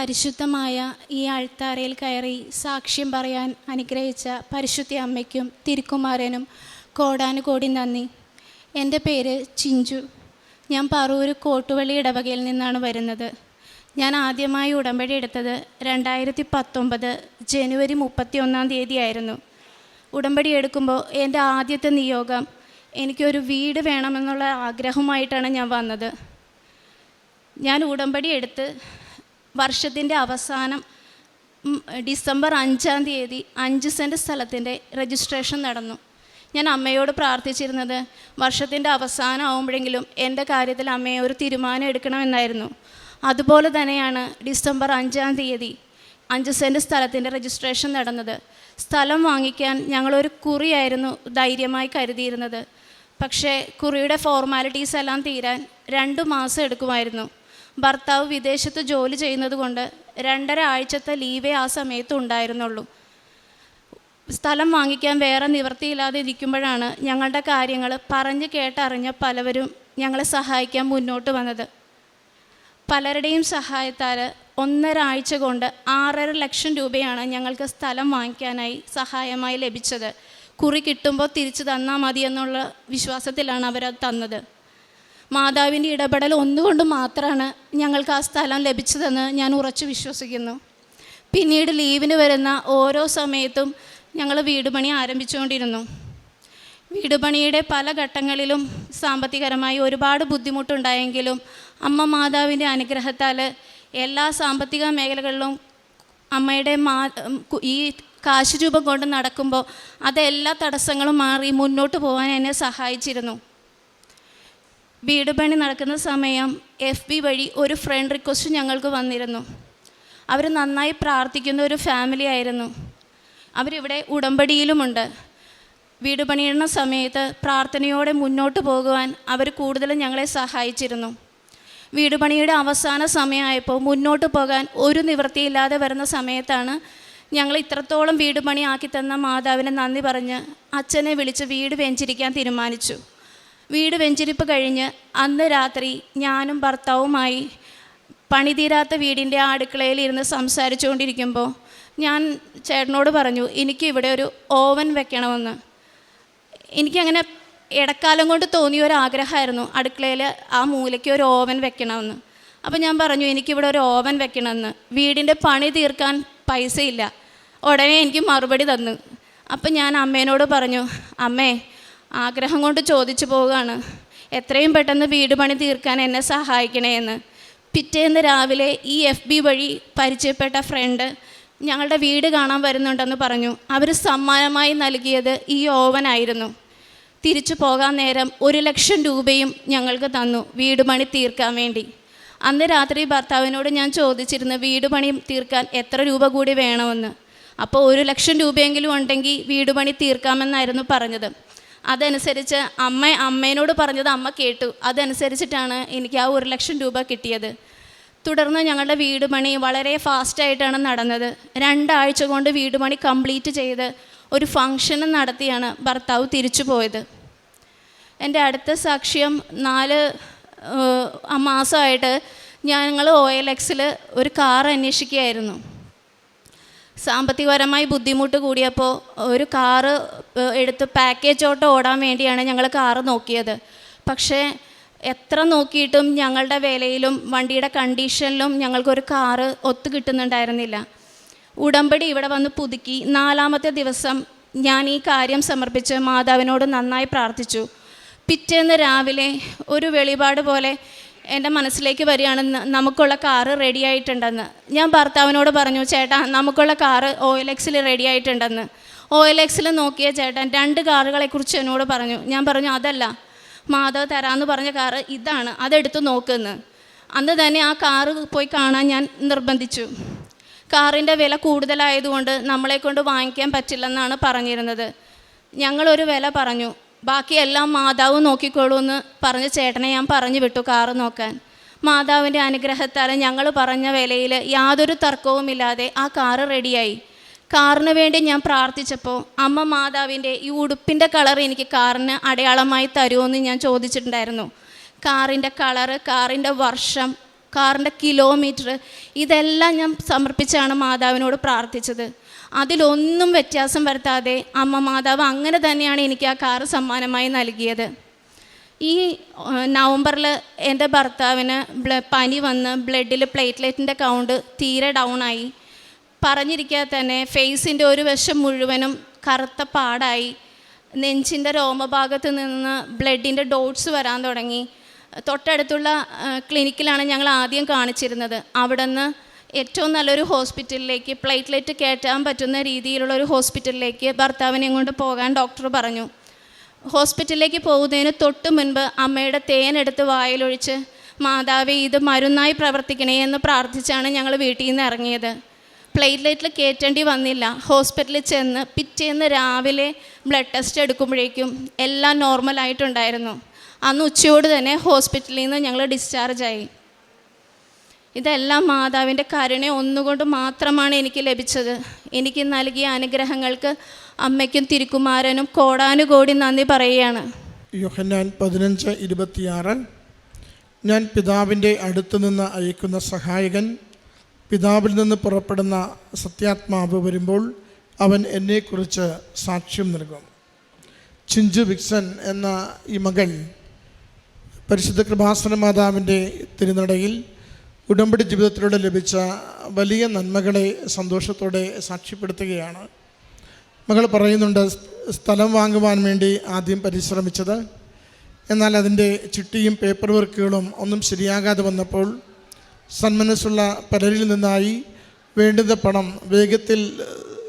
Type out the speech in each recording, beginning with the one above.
പരിശുദ്ധമായ ഈ ആൾത്താരയിൽ കയറി സാക്ഷ്യം പറയാൻ അനുഗ്രഹിച്ച പരിശുദ്ധ അമ്മയ്ക്കും തിരുക്കുമാരനും കോടാനുകോടി നന്ദി. എന്റെ പേര് ചിഞ്ചു. ഞാൻ പറൂർ കോട്ടുവള്ളി ഇടവകയിൽ നിന്നാണ് വരുന്നത്. ഞാൻ ആദ്യമായി ഉടമ്പടി എടുത്തത് രണ്ടായിരത്തി പത്തൊമ്പത് ജനുവരി മുപ്പത്തി ഒന്നാം തീയതിയായിരുന്നു. ഉടമ്പടി എടുക്കുമ്പോൾ എന്റെ ആദ്യത്തെ നിയോഗം എനിക്കൊരു വീട് വേണമെന്നുള്ള ആഗ്രഹമായിട്ടാണ് ഞാൻ വന്നത്. ഞാൻ ഉടമ്പടി എടുത്ത് വർഷത്തിന്റെ അവസാനം ഡിസംബർ അഞ്ചാം തീയതി അഞ്ച് സെന്റ് സ്ഥലത്തിന്റെ രജിസ്ട്രേഷൻ നടന്നു. ഞാൻ അമ്മയോട് പ്രാർത്ഥിച്ചിരുന്നത് വർഷത്തിന്റെ അവസാനം ആവുമ്പോഴെങ്കിലും എന്റെ കാര്യത്തിൽ അമ്മയെ ഒരു തീരുമാനം എടുക്കണമെന്നായിരുന്നു. അതുപോലെ തന്നെയാണ് ഡിസംബർ അഞ്ചാം തീയതി അഞ്ച് സെന്റ് സ്ഥലത്തിന്റെ രജിസ്ട്രേഷൻ നടന്നത്. സ്ഥലം വാങ്ങിക്കാൻ ഞങ്ങളൊരു കുറിയായിരുന്നു ധൈര്യമായി കരുതിയിരുന്നത്. പക്ഷേ കുറിയുടെ ഫോർമാലിറ്റീസ് എല്ലാം തീരാൻ രണ്ട് മാസം എടുക്കുമായിരുന്നു. ഭർത്താവ് വിദേശത്ത് ജോലി ചെയ്യുന്നത് കൊണ്ട് രണ്ടര ആഴ്ചത്തെ ലീവേ ആ സമയത്ത് ഉണ്ടായിരുന്നുള്ളൂ. സ്ഥലം വാങ്ങിക്കാൻ വേറെ നിവൃത്തിയില്ലാതെ ഇരിക്കുമ്പോഴാണ് ഞങ്ങളുടെ കാര്യങ്ങൾ പറഞ്ഞ് കേട്ടറിഞ്ഞ പലവരും ഞങ്ങളെ സഹായിക്കാൻ മുന്നോട്ട് വന്നത്. പലരുടെയും സഹായത്താൽ ഒന്നര ആഴ്ച കൊണ്ട് ആറര ലക്ഷം രൂപയാണ് ഞങ്ങൾക്ക് സ്ഥലം വാങ്ങിക്കാനായി സഹായമായി ലഭിച്ചത്. കുറി കിട്ടുമ്പോൾ തിരിച്ചു തന്നാൽ മതി എന്നുള്ള വിശ്വാസത്തിലാണ് അവരത് തന്നത്. മാതാവിന്റെ ഇടപെടൽ ഒന്നുകൊണ്ട് മാത്രമാണ് ഞങ്ങൾക്ക് ആ സ്ഥലം ലഭിച്ചതെന്ന് ഞാൻ ഉറച്ചു വിശ്വസിക്കുന്നു. പിന്നീട് ലീവിന് വരുന്ന ഓരോ സമയത്തും ഞങ്ങൾ വീട് പണി ആരംഭിച്ചുകൊണ്ടിരുന്നു. വീട് പണിയുടെ പല ഘട്ടങ്ങളിലും സാമ്പത്തികരമായി ഒരുപാട് ബുദ്ധിമുട്ടുണ്ടായെങ്കിലും അമ്മ മാതാവിന്റെ അനുഗ്രഹത്താൽ എല്ലാ സാമ്പത്തിക മേഖലകളിലും അമ്മയുടെ മാ ഈ കാശ് രൂപം കൊണ്ട് നടക്കുമ്പോൾ അതെല്ലാ തടസ്സങ്ങളും മാറി മുന്നോട്ട് പോകാൻ എന്നെ സഹായിച്ചിരുന്നു. വീട് പണി നടക്കുന്ന സമയം എഫ് ബി വഴി ഒരു ഫ്രണ്ട് റിക്വസ്റ്റ് ഞങ്ങൾക്ക് വന്നിരുന്നു. അവർ നന്നായി പ്രാർത്ഥിക്കുന്ന ഒരു ഫാമിലി ആയിരുന്നു. അവരിവിടെ ഉടമ്പടിയിലുമുണ്ട്. വീട് പണിയുന്ന സമയത്ത് പ്രാർത്ഥനയോടെ മുന്നോട്ട് പോകുവാൻ അവർ കൂടുതലും ഞങ്ങളെ സഹായിച്ചിരുന്നു. വീട് പണിയുടെ അവസാന സമയമായപ്പോൾ മുന്നോട്ട് പോകാൻ ഒരു നിവൃത്തിയില്ലാതെ വരുന്ന സമയത്താണ് ഞങ്ങൾ ഇത്രത്തോളം വീട് പണിയാക്കി തന്ന മാതാവിനെ നന്ദി പറഞ്ഞ് അച്ഛനെ വിളിച്ച് വീട് വെഞ്ചിരിക്കാൻ തീരുമാനിച്ചു. വീട് വെഞ്ചരിപ്പ് കഴിഞ്ഞ് അന്ന് രാത്രി ഞാനും ഭർത്താവുമായി പണിതീരാത്ത വീടിന്റെ അടുക്കളയിൽ ഇരുന്ന് സംസാരിച്ചുകൊണ്ടിരിക്കുമ്പോൾ ഞാൻ ചേട്ടനോട് പറഞ്ഞു എനിക്ക് ഇവിടെ ഒരു ഓവൻ വെക്കണമെന്ന്. എനിക്കങ്ങനെ ഇടക്കാലം കൊണ്ട് തോന്നിയ ഒരു ആഗ്രഹമായിരുന്നു അടുക്കളയിൽ ആ മൂലയ്ക്ക് ഒരു ഓവൻ വെക്കണമെന്ന്. അപ്പോൾ ഞാൻ പറഞ്ഞു എനിക്കിവിടെ ഒരു ഓവൻ വെക്കണമെന്ന്. വീടിന്റെ പണി തീർക്കാൻ പൈസയില്ല. ഉടനെ എനിക്ക് മറുപടി തന്നു. അപ്പം ഞാൻ അമ്മേനോട് പറഞ്ഞു അമ്മേ ആഗ്രഹം കൊണ്ട് ചോദിച്ചു പോവുകയാണ്. എത്രയും പെട്ടെന്ന് വീട് പണി തീർക്കാൻ എന്നെ സഹായിക്കണേ എന്ന്. പിറ്റേന്ന് രാവിലെ ഈ എഫ് ബി വഴി പരിചയപ്പെട്ട ഫ്രണ്ട് ഞങ്ങളുടെ വീട് കാണാൻ വരുന്നുണ്ടെന്ന് പറഞ്ഞു. അവർ സമ്മാനമായി നൽകിയത് ഈ ഓവനായിരുന്നു തിരിച്ചു പോകാൻ നേരം ഒരു ലക്ഷം രൂപയും ഞങ്ങൾക്ക് തന്നു വീട് പണി തീർക്കാൻ വേണ്ടി. അന്ന് രാത്രി ഭർത്താവിനോട് ഞാൻ ചോദിച്ചിരുന്നു വീട് പണി തീർക്കാൻ എത്ര രൂപ കൂടി വേണമെന്ന്. അപ്പോൾ ഒരു ലക്ഷം രൂപയെങ്കിലും ഉണ്ടെങ്കിൽ വീട് പണി തീർക്കാമെന്നായിരുന്നു പറഞ്ഞത്. അതനുസരിച്ച് അമ്മ അമ്മേനോട് പറഞ്ഞത് അമ്മ കേട്ടു. അതനുസരിച്ചിട്ടാണ് എനിക്ക് ആ ഒരു ലക്ഷം രൂപ കിട്ടിയത്. തുടർന്ന് ഞങ്ങളുടെ വീട് പണി വളരെ ഫാസ്റ്റായിട്ടാണ് നടന്നത്. രണ്ടാഴ്ച കൊണ്ട് വീട് പണി കംപ്ലീറ്റ് ചെയ്ത് ഒരു ഫങ്ഷൻ നടത്തിയാണ് ഭർത്താവ് തിരിച്ചു പോയത്. എന്റെ അടുത്ത സാക്ഷ്യം നാല് മാസമായിട്ട് ഞങ്ങൾ ഒ എൽ എക്സിൽ ഒരു കാർ അന്വേഷിക്കുകയായിരുന്നു. സാമ്പത്തികപരമായി ബുദ്ധിമുട്ട് കൂടിയപ്പോൾ ഒരു കാറ് എടുത്ത് പാക്കേജ് ഓട്ടോ ഓടാൻ വേണ്ടിയാണ് ഞങ്ങൾ കാറ് നോക്കിയത്. പക്ഷേ എത്ര നോക്കിയിട്ടും ഞങ്ങളുടെ വിലയിലും വണ്ടിയുടെ കണ്ടീഷനിലും ഞങ്ങൾക്കൊരു കാറ് ഒത്തു കിട്ടുന്നുണ്ടായിരുന്നില്ല. ഉടമ്പടി ഇവിടെ വന്ന് പുതുക്കി. നാലാമത്തെ ദിവസം ഞാൻ ഈ കാര്യം സമർപ്പിച്ച് മാതാവിനോട് നന്നായി പ്രാർത്ഥിച്ചു. പിറ്റേന്ന് രാവിലെ ഒരു വെളിപാട് പോലെ എന്റെ മനസ്സിലേക്ക് വരികയാണ് നമുക്കുള്ള കാറ് റെഡി ആയിട്ടുണ്ടെന്ന്. ഞാൻ ഭർത്താവിനോട് പറഞ്ഞു ചേട്ടാ നമുക്കുള്ള കാറ് ഒ എൽ എക്സിൽ റെഡി ആയിട്ടുണ്ടെന്ന്. ഒ എൽ എക്സിൽ നോക്കിയ ചേട്ടൻ രണ്ട് കാറുകളെക്കുറിച്ച് എന്നോട് പറഞ്ഞു. ഞാൻ പറഞ്ഞു അതല്ല മാധവ് തരാമെന്ന് പറഞ്ഞ കാറ് ഇതാണ് അതെടുത്ത് നോക്കുന്ന്. അന്ന് തന്നെ ആ കാറ് പോയി കാണാൻ ഞാൻ നിർബന്ധിച്ചു. കാറിന്റെ വില കൂടുതലായതുകൊണ്ട് നമ്മളെ കൊണ്ട് വാങ്ങിക്കാൻ പറ്റില്ലെന്നാണ് പറഞ്ഞിരുന്നത്. ഞങ്ങളൊരു വില പറഞ്ഞു. ബാക്കിയെല്ലാം മാതാവ് നോക്കിക്കോളൂ എന്ന് പറഞ്ഞ ചേട്ടനെ ഞാൻ പറഞ്ഞു വിട്ടു കാറ് നോക്കാൻ. മാതാവിന്റെ അനുഗ്രഹത്താൽ ഞങ്ങൾ പറഞ്ഞ വിലയിൽ യാതൊരു തർക്കവുമില്ലാതെ ആ കാറ് റെഡിയായി. കാറിന് വേണ്ടി ഞാൻ പ്രാർത്ഥിച്ചപ്പോൾ അമ്മ മാതാവിന്റെ ഈ ഉടുപ്പിന്റെ കളർ എനിക്ക് കാറിന് അടയാളമായി തരുമെന്ന് ഞാൻ ചോദിച്ചിട്ടുണ്ടായിരുന്നു. കാറിന്റെ കളറ് കാറിന്റെ വർഷം കാറിന്റെ കിലോമീറ്റർ ഇതെല്ലാം ഞാൻ സമർപ്പിച്ചാണ് മാതാവിനോട് പ്രാർത്ഥിച്ചത്. അതിലൊന്നും വ്യത്യാസം വരുത്താതെ അമ്മ മാതാവ് അങ്ങനെ തന്നെയാണ് എനിക്ക് ആ കാറ് സമ്മാനമായി നൽകിയത്. ഈ നവംബറിൽ എന്റെ ഭർത്താവിന് പനി വന്ന് ബ്ലഡിൽ പ്ലേറ്റ്ലെറ്റിന്റെ കൗണ്ട് തീരെ ഡൗൺ ആയി പറഞ്ഞിരിക്കാതെ തന്നെ ഫേസിന്റെ ഒരു വശം മുഴുവനും കറുത്ത പാടായി. നെഞ്ചിന്റെ രോമഭാഗത്ത് നിന്ന് ബ്ലഡിന്റെ ഡോട്ട്സ് വരാൻ തുടങ്ങി. തൊട്ടടുത്തുള്ള ക്ലിനിക്കിലാണ് ഞങ്ങൾ ആദ്യം കാണിച്ചിരുന്നത്. അവിടെ നിന്ന് ഏറ്റവും നല്ലൊരു ഹോസ്പിറ്റലിലേക്ക് പ്ലേറ്റ്ലെറ്റ് കയറ്റാൻ പറ്റുന്ന രീതിയിലുള്ള ഒരു ഹോസ്പിറ്റലിലേക്ക് ഭർത്താവിനെയും കൊണ്ട് പോകാൻ ഡോക്ടർ പറഞ്ഞു. ഹോസ്പിറ്റലിലേക്ക് പോകുന്നതിന് തൊട്ട് മുൻപ് അമ്മയുടെ തേനെടുത്ത് വായിലൊഴിച്ച് മാതാവേ ഇത് മരുന്നായി പ്രവർത്തിക്കണേ എന്ന് പ്രാർത്ഥിച്ചാണ് ഞങ്ങൾ വീട്ടിൽ നിന്ന് ഇറങ്ങിയത്. പ്ലേറ്റ്ലെറ്റിൽ കയറ്റേണ്ടി വന്നില്ല. ഹോസ്പിറ്റലിൽ ചെന്ന് പിറ്റേന്ന് രാവിലെ ബ്ലഡ് ടെസ്റ്റ് എടുക്കുമ്പോഴേക്കും എല്ലാം നോർമലായിട്ടുണ്ടായിരുന്നു. അന്ന് ഉച്ചയോട് തന്നെ ഹോസ്പിറ്റലിൽ നിന്ന് ഞങ്ങൾ ഡിസ്ചാർജായി. ഇതെല്ലാം മാതാവിന്റെ കരുണ ഒന്നുകൊണ്ട് മാത്രമാണ് എനിക്ക് ലഭിച്ചത്. എനിക്ക് നൽകിയ അനുഗ്രഹങ്ങൾക്ക് അമ്മയ്ക്കും തിരുക്കുമാരനും കോടാനുകോടി നന്ദി പറയുകയാണ്. യോഹന്നാൻ പതിനഞ്ച് ഇരുപത്തിയാറ്. ഞാൻ പിതാവിന്റെ അടുത്തു നിന്ന് അയക്കുന്ന സഹായകൻ പിതാവിൽ നിന്ന് പുറപ്പെടുന്ന സത്യാത്മാവ് വരുമ്പോൾ അവൻ എന്നെക്കുറിച്ച് സാക്ഷ്യം നൽകും. ചിഞ്ചു വിക്സൻ എന്ന ഈ മകൾ പരിശുദ്ധ കൃപാസന മാതാവിന്റെ തിരുനടയിൽ ഉടമ്പടി ജീവിതത്തിലൂടെ ലഭിച്ച വലിയ നന്മകളെ സന്തോഷത്തോടെ സാക്ഷ്യപ്പെടുത്തുകയാണ്. മകൾ പറയുന്നുണ്ട് സ്ഥലം വാങ്ങുവാൻ വേണ്ടി ആദ്യം പരിശ്രമിച്ചത്. എന്നാൽ അതിന്റെ ചിട്ടിയും പേപ്പർ വർക്കുകളും ഒന്നും ശരിയാകാതെ വന്നപ്പോൾ സന്മനസ്സുള്ള പലരിൽ നിന്നായി വേണ്ടുന്ന പണം വേഗത്തിൽ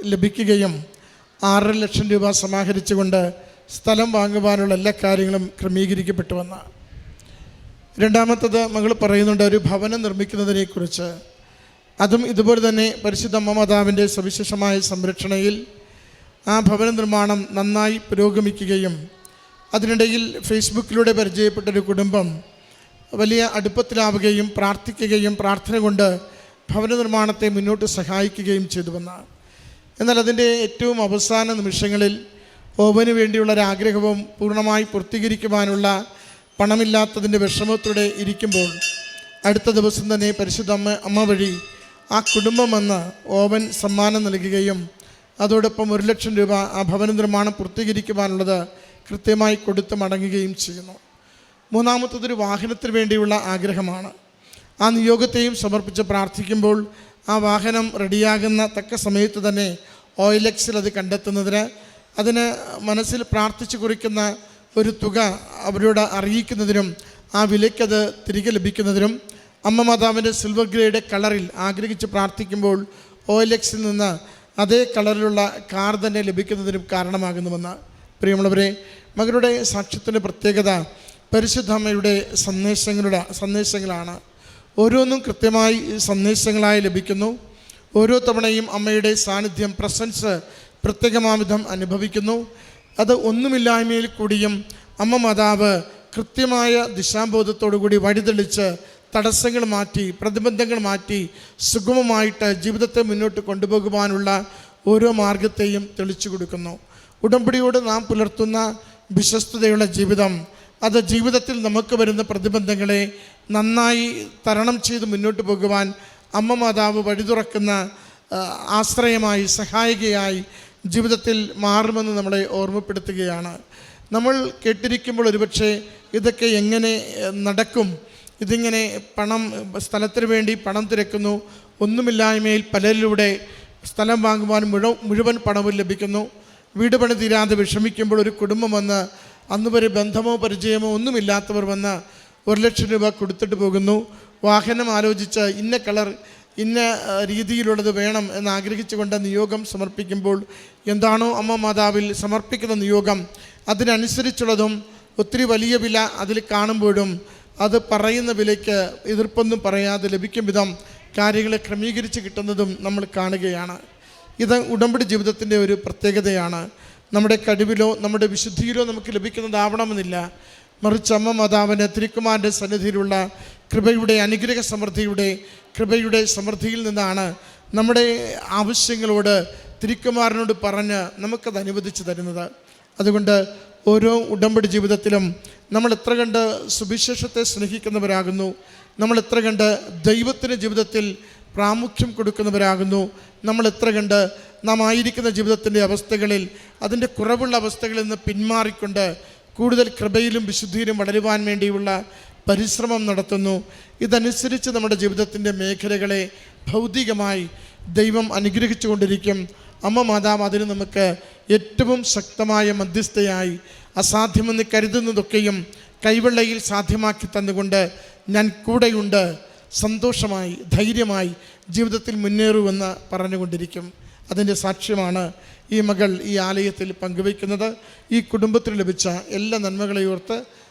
ലഭിക്കുകയും ആറര ലക്ഷം രൂപ സമാഹരിച്ചുകൊണ്ട് സ്ഥലം വാങ്ങുവാനുള്ള എല്ലാ കാര്യങ്ങളും ക്രമീകരിക്കപ്പെട്ടുവെന്ന് രണ്ടാമത്തത് മകൾ പറയുന്നുണ്ട് ഒരു ഭവനം നിർമ്മിക്കുന്നതിനെക്കുറിച്ച്. അതും ഇതുപോലെ തന്നെ പരിശുദ്ധ അമ്മ മാതാവിന്റെ സവിശേഷമായ സംരക്ഷണയിൽ ആ ഭവന നിർമ്മാണം നന്നായി പുരോഗമിക്കുകയും അതിനിടയിൽ ഫേസ്ബുക്കിലൂടെ പരിചയപ്പെട്ട ഒരു കുടുംബം വലിയ അടുപ്പത്തിലാവുകയും പ്രാർത്ഥിക്കുകയും പ്രാർത്ഥന കൊണ്ട് ഭവന നിർമ്മാണത്തെ മുന്നോട്ട് സഹായിക്കുകയും ചെയ്തുവെന്ന് എന്നാൽ അതിന്റെ ഏറ്റവും അവസാന നിമിഷങ്ങളിൽ ഓവന് വേണ്ടിയുള്ള ഒരു ആഗ്രഹവും പൂർണമായി പൂർത്തീകരിക്കുവാനുള്ള പണമില്ലാത്തതിന്റെ വിഷമത്തോടെ ഇരിക്കുമ്പോൾ അടുത്ത ദിവസം തന്നെ പരിശുദ്ധ അമ്മ അമ്മ വഴി ആ കുടുംബം വന്ന് ഓവൻ സമ്മാനം നൽകുകയും അതോടൊപ്പം ഒരു ലക്ഷം രൂപ ആ ഭവന നിർമ്മാണം പൂർത്തീകരിക്കുവാനുള്ളത് കൃത്യമായി കൊടുത്ത് മടങ്ങുകയും ചെയ്യുന്നു. മൂന്നാമത്തതൊരു വാഹനത്തിന് വേണ്ടിയുള്ള ആഗ്രഹമാണ്. ആ നിയോഗത്തെയും സമർപ്പിച്ച് പ്രാർത്ഥിക്കുമ്പോൾ ആ വാഹനം റെഡിയാകുന്ന തക്ക സമയത്ത് തന്നെ ഓയിലക്സിൽ അത് കണ്ടെത്തുന്നതിന് അതിന് മനസ്സിൽ പ്രാർത്ഥിച്ചു കുറിക്കുന്ന ഒരു തുക അവരോട് അറിയിക്കുന്നതിനും ആ വിലയ്ക്കത് തിരികെ ലഭിക്കുന്നതിനും അമ്മ മാതാവിന്റെ സിൽവർ ഗ്രേയുടെ കളറിൽ ആഗ്രഹിച്ച് പ്രാർത്ഥിക്കുമ്പോൾ ഒ എൽ എക്സിൽ നിന്ന് അതേ കളറിലുള്ള കാർ തന്നെ ലഭിക്കുന്നതിനും കാരണമാകുന്നുവെന്ന് പ്രിയമുള്ളവരെ മകളുടെ സാക്ഷ്യത്തിന്റെ പ്രത്യേകത പരിശുദ്ധ അമ്മയുടെ സന്ദേശങ്ങളുടെ സന്ദേശങ്ങളാണ്. ഓരോന്നും കൃത്യമായി സന്ദേശങ്ങളായി ലഭിക്കുന്നു. ഓരോ തവണയും അമ്മയുടെ സാന്നിധ്യം പ്രസൻസ് പ്രത്യേകമാവിധം അനുഭവിക്കുന്നു. അത് ഒന്നുമില്ലായ്മയിൽ കൂടിയും അമ്മ മാതാവ് കൃത്യമായ ദിശാബോധത്തോടു കൂടി വഴിതെളിച്ച് തടസ്സങ്ങൾ മാറ്റി പ്രതിബന്ധങ്ങൾ മാറ്റി സുഗമമായിട്ട് ജീവിതത്തെ മുന്നോട്ട് കൊണ്ടുപോകുവാനുള്ള ഓരോ മാർഗത്തെയും തെളിച്ചു കൊടുക്കുന്നു. ഉടമ്പടിയോട് നാം പുലർത്തുന്ന വിശ്വസ്തതയുള്ള ജീവിതം അത് ജീവിതത്തിൽ നമുക്ക് വരുന്ന പ്രതിബന്ധങ്ങളെ നന്നായി തരണം ചെയ്ത് മുന്നോട്ട് പോകുവാൻ അമ്മ മാതാവ് വഴി തുറക്കുന്ന ആശ്രയമായി സഹായികയായി ജീവിതത്തിൽ മാറുമെന്ന് നമ്മളെ ഓർമ്മപ്പെടുത്തുകയാണ്. നമ്മൾ കേട്ടിരിക്കുമ്പോൾ ഒരുപക്ഷെ ഇതൊക്കെ എങ്ങനെ നടക്കും? ഇതിങ്ങനെ പണം സ്ഥലത്തിന് വേണ്ടി പണം തിരക്കുന്നു. ഒന്നുമില്ലായ്മയിൽ പലരിലൂടെ സ്ഥലം വാങ്ങുവാൻ മുഴ മുഴുവൻ പണവും ലഭിക്കുന്നു. വീട് പണി തീരാതെ വിഷമിക്കുമ്പോൾ ഒരു കുടുംബം വന്ന് അന്ന് വരെ ബന്ധമോ പരിചയമോ ഒന്നുമില്ലാത്തവർ വന്ന് ഒരു ലക്ഷം രൂപ കൊടുത്തിട്ട് പോകുന്നു. വാഹനം ആലോചിച്ച് ഇന്ന കളർ ഇന്ന രീതിയിലുള്ളത് വേണം എന്ന് ആഗ്രഹിച്ചുകൊണ്ട് നിയോഗം സമർപ്പിക്കുമ്പോൾ എന്താണോ അമ്മ മാതാവിൽ സമർപ്പിക്കുന്ന നിയോഗം അതിനനുസരിച്ചുള്ളതും ഒത്തിരി വലിയ വില അതിൽ കാണുമ്പോഴും അത് പറയുന്ന വിലയ്ക്ക് എതിർപ്പൊന്നും പറയാതെ ലഭിക്കും വിധം കാര്യങ്ങളെ ക്രമീകരിച്ച് കിട്ടുന്നതും നമ്മൾ കാണുകയാണ്. ഇത് ഉടമ്പടി ജീവിതത്തിന്റെ ഒരു പ്രത്യേകതയാണ്. നമ്മുടെ കഴിവിലോ നമ്മുടെ വിശുദ്ധിയിലോ നമുക്ക് ലഭിക്കുന്നതാവണമെന്നില്ല. മറിച്ച് അമ്മ മാതാവിന് തിരുക്കുമാരന്റെ സന്നിധിയിലുള്ള കൃപയുടെ അനുഗ്രഹ സമൃദ്ധിയുടെ കൃപയുടെ സമൃദ്ധിയിൽ നിന്നാണ് നമ്മുടെ ആവശ്യങ്ങളോട് തിരുക്കുമാരനോട് പറഞ്ഞ് നമുക്കത് അനുവദിച്ചു തരുന്നത്. അതുകൊണ്ട് ഓരോ ഉടമ്പടി ജീവിതത്തിലും നമ്മൾ എത്ര കണ്ട് സുവിശേഷത്തെ സ്നേഹിക്കുന്നവരാകുന്നു നമ്മൾ എത്ര കണ്ട് ദൈവത്തിന്റെ ജീവിതത്തിൽ പ്രാമുഖ്യം കൊടുക്കുന്നവരാകുന്നു നമ്മൾ എത്ര കണ്ട് നാം ആയിരിക്കുന്ന ജീവിതത്തിന്റെ അവസ്ഥകളിൽ അതിന്റെ കുറവുള്ള അവസ്ഥകളിൽ നിന്ന് പിന്മാറിക്കൊണ്ട് കൂടുതൽ കൃപയിലും വിശുദ്ധിയിലും വളരുവാൻ വേണ്ടിയുള്ള പരിശ്രമം നടത്തുന്നു. ഇതനുസരിച്ച് നമ്മുടെ ജീവിതത്തിന്റെ മേഖലകളെ ഭൗതികമായി ദൈവം അനുഗ്രഹിച്ചു കൊണ്ടിരിക്കും അമ്മ മാതാവ് അതിന് നമുക്ക് ഏറ്റവും ശക്തമായ മധ്യസ്ഥയായി അസാധ്യമെന്ന് കരുതുന്നതൊക്കെയും കൈവെള്ളയിൽ സാധ്യമാക്കി തന്നുകൊണ്ട് ഞാൻ കൂടെയുണ്ട്. സന്തോഷമായി ധൈര്യമായി ജീവിതത്തിൽ മുന്നേറുമെന്ന് പറഞ്ഞുകൊണ്ടിരിക്കും. അതിന്റെ സാക്ഷ്യമാണ് ഈ മകൾ ഈ ആലയത്തിൽ പങ്കുവയ്ക്കുന്നത്. ഈ കുടുംബത്തിന് ലഭിച്ച എല്ലാ നന്മകളെയോർത്ത്